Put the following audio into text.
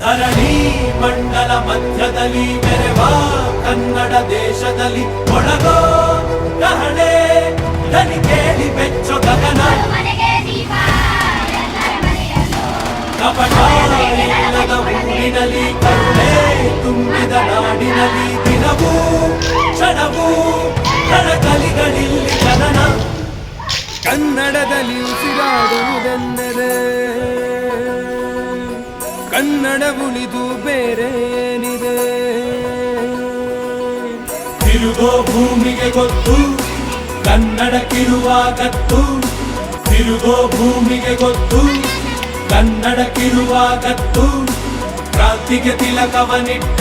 ನಾಡಿನಲ್ಲಿ ಮೆರೆವ ಕನ್ನಡ ದೇಶದಲ್ಲಿ ಒಳಗೋ ಕಹಳೆ, ಧನಿ ಕೇಳಿ ಬೆಚ್ಚು ಗಗನ. ಕಪಟ ಊರಿನಲ್ಲಿ ತುಂಬಿದ ನಾಡಿನಲ್ಲಿ ದಿನವೂ ಕ್ಷಣವೂ ಕಳಕಲಿಗಳಿಲ್ಲಿ ಜನನ ಕನ್ನಡದಲ್ಲಿ ಉಸಿರಾಡುವುದೆಂದರೆ ಕನ್ನಡ ಉಳಿದು ಬೇರೇನಿದೆ? ತಿರುಗೋ ಭೂಮಿಗೆ ಗೊತ್ತು ಕನ್ನಡಕ್ಕಿರುವ ಕಿರುವಾಗತ್ತು. ತಿರುಗೋ ಭೂಮಿಗೆ ಗೊತ್ತು ಕನ್ನಡಕ್ಕಿರುವ ಕತ್ತು ಕ್ರಾಂತಿಗೆ ತಿಲಕವನಿಟ್ಟ